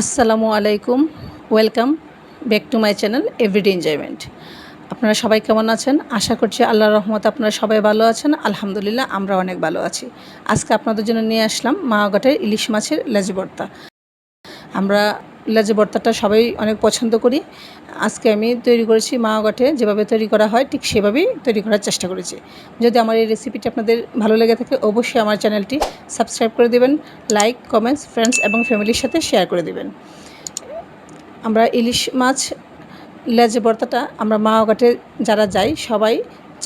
আসসালামু আলাইকুম, welcome back to my channel everyday enjoyment. আপনারা সবাই কেমন আছেন? আশা করছি আল্লাহ রহমত আপনারা সবাই ভালো আছেন। আলহামদুলিল্লাহ আমরা অনেক ভালো আছি। আজকে আপনাদের জন্য নিয়ে আসলাম মাওয়াঘাটের ইলিশ মাছের লেজবর্তা আমরা লেজি ভর্তাটা সবাই অনেক পছন্দ করি। আজকে আমি তৈরি করেছি মাওয়াঘাটে যেভাবে তৈরি করা হয় ঠিক সেভাবেই তৈরি করার চেষ্টা করেছি। যদি আমার এই রেসিপিটি আপনাদের ভালো লেগে থাকে, অবশ্যই আমার চ্যানেলটি সাবস্ক্রাইব করে দেবেন লাইক কমেন্টস ফ্রেন্ডস এবং ফ্যামিলির সাথে শেয়ার করে দেবেন। আমরা ইলিশ মাছ, লেজে ভর্তাটা আমরা মাওঘাটে যারা যাই সবাই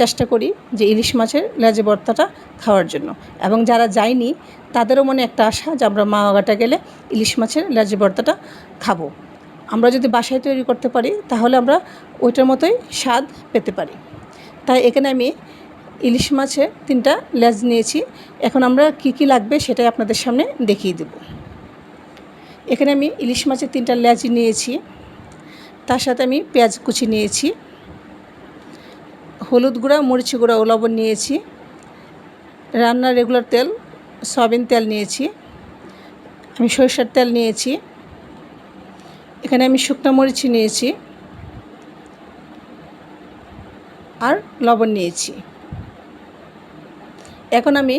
চেষ্টা করি যে ইলিশ মাছের লেজে ভর্তাটা খাওয়ার জন্য। এবং যারা যায়নি, তাদেরও মনে একটা আশা যে আমরা মাওঘাটে গেলে ইলিশ মাছের লেজে ভর্তাটা খাব। আমরা যদি বাসায় তৈরি করতে পারি, তাহলে আমরা ওইটার মতোই স্বাদ পেতে পারি। তাই এখানে আমি ইলিশ মাছের তিনটা লেজ নিয়েছি। এখন আমরা কি কি লাগবে সেটাই আপনাদের সামনে দেখিয়ে দেব। এখানে আমি ইলিশ মাছের তিনটা লেজ নিয়েছি। তার সাথে আমি পেঁয়াজ কুচি নিয়েছি। হলুদ গুঁড়া, মরিচ গুঁড়া ও লবণ নিয়েছি। রান্নার রেগুলার তেল, সয়াবিন তেল নিয়েছি। আমি সরিষার তেল নিয়েছি। এখানে আমি শুকনো মরিচ নিয়েছি। আর লবণ নিয়েছি। এখন আমি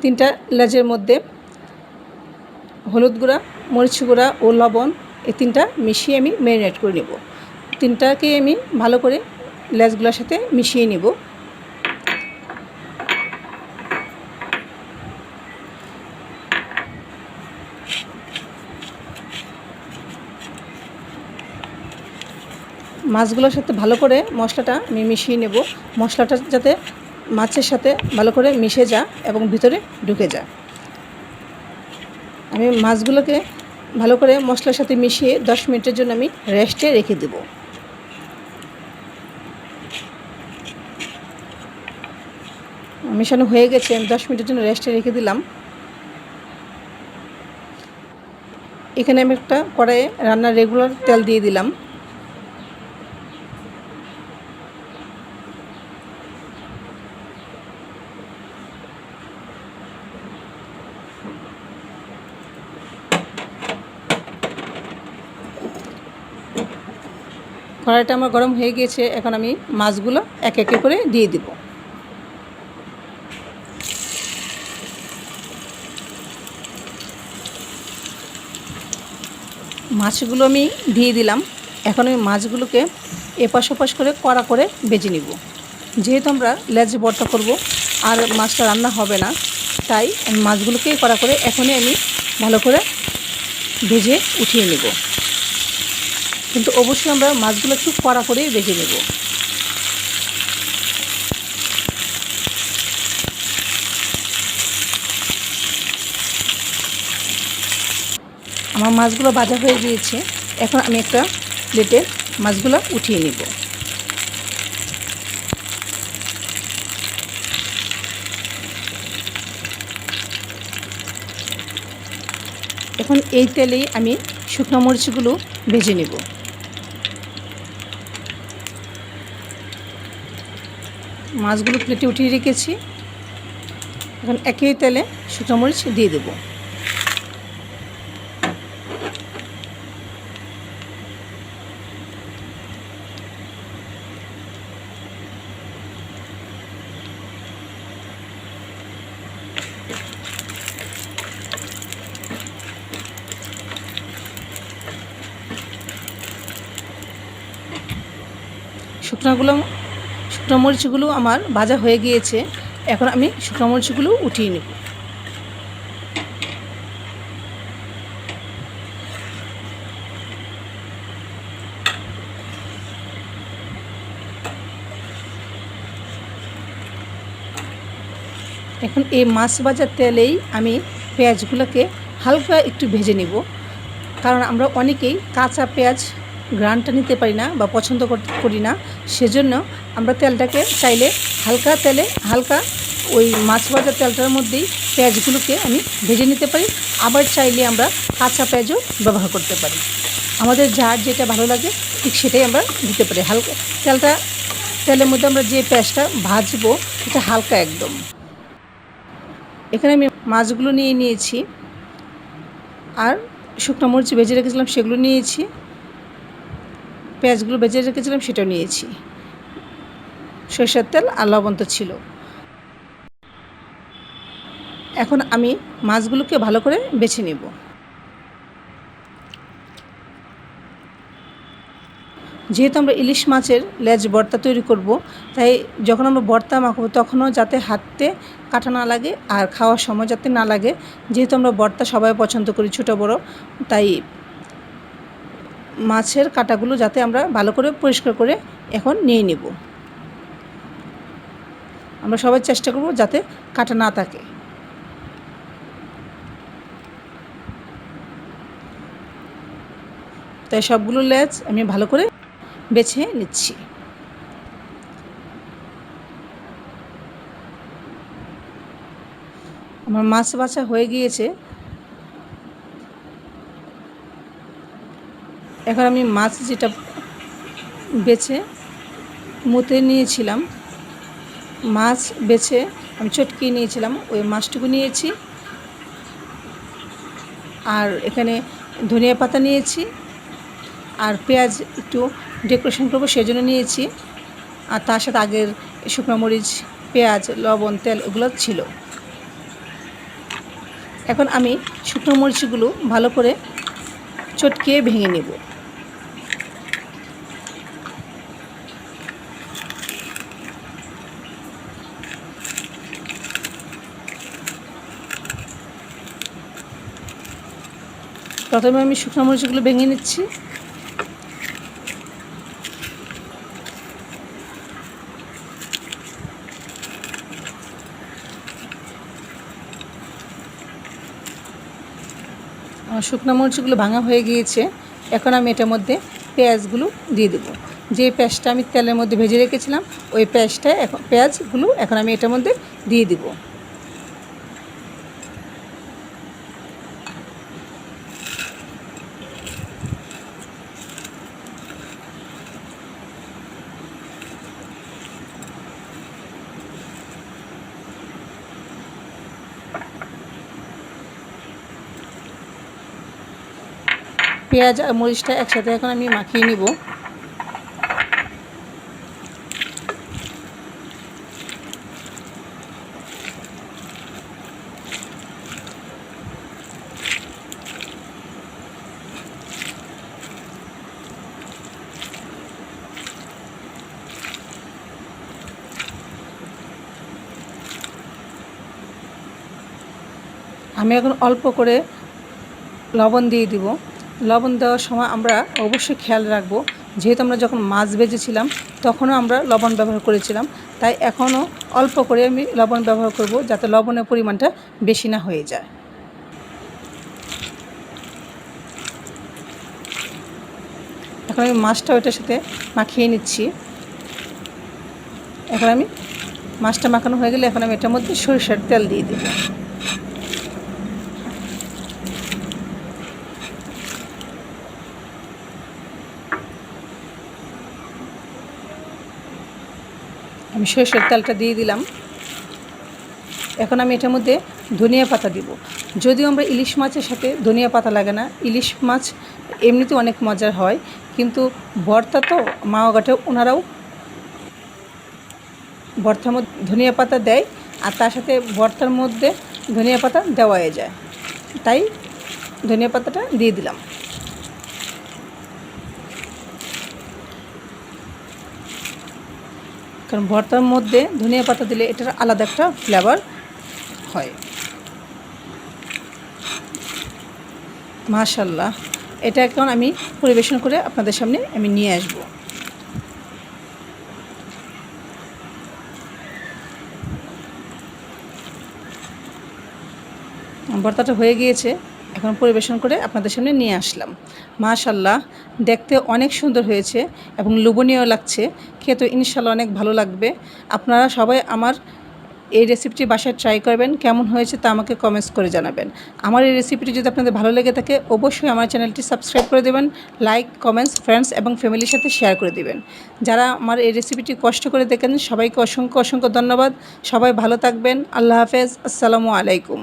তিনটা লেজের মধ্যে হলুদ গুঁড়া, মরিচ গুঁড়া ও লবণ এই তিনটা মিশিয়ে আমি ম্যারিনেট করে নেব। তিনটাকে আমি ভালো করে লেজগুলোর সাথে মিশিয়ে নেব। মাছগুলোর সাথে ভালো করে মশলাটা আমি মিশিয়ে নেব। মশলাটা যাতে মাছের সাথে ভালো করে মিশে যা এবং ভিতরে ঢুকে যা আমি মাছগুলোকে ভালো করে মশলার সাথে মিশিয়ে দশ মিনিটের জন্য আমি রেস্টে রেখে দেব। মেশানো হয়ে গেছে, আমি দশ মিনিটের জন্য রেস্টে রেখে দিলাম। এখানে আমি একটা কড়াইয়ে রান্নার রেগুলার তেল দিয়ে দিলাম। কড়াইটা আমার গরম হয়ে গিয়েছে, এখন আমি মাছগুলো এক একে করে দিয়ে দিব। মাছগুলো আমি দিয়ে দিলাম। এখন আমি মাছগুলোকে এপাশ ওপাশ করে কড়া করে বেজে নিব। যেহেতু আমরা লেজ বর্তা করব আর মাছটা রান্না হবে না, তাই মাছগুলোকেই মাছগুলোকে কড়া করে এখনই আমি ভালো করে ভেজে উঠিয়ে নেব। কিন্তু অবশ্যই আমরা মাছগুলো একটু কড়া করেই বেজে নেব। আমার মাছগুলো ভাজা হয়ে গিয়েছে। এখন আমি একটা প্লেটে মাছগুলো উঠিয়ে নেব। এখন এই তেলেই আমি শুকনো মরিচগুলো ভেজে নেব। মাছগুলো প্লেটে উঠিয়ে রেখেছি। এখন একই তেলে শুকনো মরিচ দিয়ে দেবো। শুকনোগুলো, শুকনো মরিচগুলো আমার ভাজা হয়ে গিয়েছে। এখন আমি শুকনো মরিচগুলো উঠিয়ে নেব। এখন এই মাছ ভাজার তেলেই আমি পেঁয়াজগুলোকে হালকা একটু ভেজে নেব। কারণ আমরা অনেকেই কাঁচা পেঁয়াজ গ্রানটা নিতে পারি না বা পছন্দ করি না, সেজন্য আমরা তেলটাকে চাইলে হালকা তেলে হালকা ওই মাছ ভাজার তেলটার মধ্যেই পেঁয়াজগুলোকে আমি ভেজে নিতে পারি। আবার চাইলে আমরা কাঁচা পেঁয়াজও ব্যবহার করতে পারি। আমাদের যার যেটা ভালো লাগে ঠিক সেটাই আমরা দিতে পারি। হালকা তেলটা, তেলের মধ্যে আমরা যে পেঁয়াজটা ভাজবো এটা হালকা একদম। এখানে আমি মাছগুলো নিয়ে নিয়েছি। আর শুকনো মরিচ ভেজে রেখেছিলাম, সেগুলো নিয়েছি। পেঁয়াজগুলো বেজে রেখেছিলাম, সেটাও নিয়েছি। সরষের তেল আর লবণ তো ছিল। এখন আমি মাছগুলোকে ভালো করে বেছে নেব। যেহেতু আমরা ইলিশ মাছের লেজ ভর্তা তৈরি করব, তাই যখন আমরা ভর্তা মাখবো, তখনও যাতে হাতে কাটা না লাগে আর খাওয়ার সময় যাতে না লাগে। যেহেতু আমরা ভর্তা সবাই পছন্দ করি, ছোটো বড়ো, তাই মাছের কাটাগুলো যাতে আমরা ভালো করে পরিষ্কার করে এখন নিয়ে নেব। আমরা সবাই চেষ্টা করব যাতে কাটা না থাকে। তাই সবগুলো লেজ আমি ভালো করে বেছে নিচ্ছি। আমার মাছ বাছা হয়ে গিয়েছে। এখন আমি মাছ যেটা বেছে, মুতে নিয়েছিলাম। মাছ বেছে আমি চটকি নিয়েছিলাম, ওই মাছটুকু নিয়েছি। আর এখানে ধনিয়া পাতা নিয়েছি। আর পেঁয়াজ একটু ডেকোরেশন করব সেই জন্য নিয়েছি। আর তার সাথে আগের শুকনো মরিচ, পেঁয়াজ, লবণ, তেল ওগুলো ছিল। এখন আমি শুকনো মরিচগুলো ভালো করে চটকিয়ে ভেঙে নেব। প্রথমে আমি শুকনো মরিচগুলো ভেঙে নিচ্ছি। আমার শুকনো মরিচগুলো ভাঙা হয়ে গিয়েছে। এখন আমি এটার মধ্যে পেঁয়াজগুলো দিয়ে দেবো। যে পেঁয়াজটা আমি তেলের মধ্যে ভেজে রেখেছিলাম, ওই পেঁয়াজটা এখন পেঁয়াজগুলো এখন আমি এটার মধ্যে দিয়ে দিব। পেঁয়াজ আর মরিচটা একসাথে এখন আমি মাখিয়ে নিব। আমি এখন অল্প করে লবণ দিয়ে দিব। লবণ দেওয়ার সময় আমরা অবশ্যই খেয়াল রাখব। যেহেতু আমরা যখন মাছ ভেজেছিলাম তখনও আমরা লবণ ব্যবহার করেছিলাম। তাই এখনও অল্প করে আমি লবণ ব্যবহার করব যাতে লবণের পরিমাণটা বেশি না হয়ে যায়। এখন আমি মাছটা ওইটার সাথে মাখিয়ে নিচ্ছি। এখন আমি মাছটা মাখানো হয়ে গেলে এখন আমি এটার মধ্যে সরিষার তেল দিয়ে দেবো। আমি সরষের তেলটা দিয়ে দিলাম। এখন আমি এটার মধ্যে ধনিয়া পাতা দিব। যদিও আমরা ইলিশ মাছের সাথে ধনিয়া পাতা লাগে না, ইলিশ মাছ এমনিতে অনেক মজার হয়, কিন্তু ভর্তা তো মা গাটে ওনারাও ভর্তার মধ্যে ধনিয়া পাতা দেয় আর তার সাথে ভর্তার মধ্যে ধনিয়া পাতা দেওয়াই যায়। তাই ধনিয়া পাতাটা দিয়ে দিলাম। কারণ ভর্তার মধ্যে ধনিয়া পাতা দিলে এটার আলাদা একটা ফ্লেভার হয়। মাশাল্লাহ এটা এখন আমি পরিবেশন করে আপনাদের সামনে আমি নিয়ে আসব। ভর্তাটা হয়ে গিয়েছে। এখন পরিবেশন করে আপনাদের সামনে নিয়ে আসলাম। মাশাল্লাহ দেখতে অনেক সুন্দর হয়েছে এবং লোভনীয় লাগছে। খেতে ইনশাল্লাহ অনেক ভালো লাগবে। আপনারা সবাই আমার এই রেসিপিটি বাসায় ট্রাই করবেন, কেমন হয়েছে তা আমাকে কমেন্টস করে জানাবেন। আমার এই রেসিপিটি যদি আপনাদের ভালো লেগে থাকে, অবশ্যই আমার চ্যানেলটি সাবস্ক্রাইব করে দেবেন লাইক কমেন্টস ফ্রেন্ডস এবং ফ্যামিলির সাথে শেয়ার করে দেবেন। যারা আমার এই রেসিপিটি কষ্ট করে দেখেন, সবাইকে অসংখ্য অসংখ্য ধন্যবাদ। সবাই ভালো থাকবেন। আল্লাহ হাফেজ। আসসালামু আলাইকুম।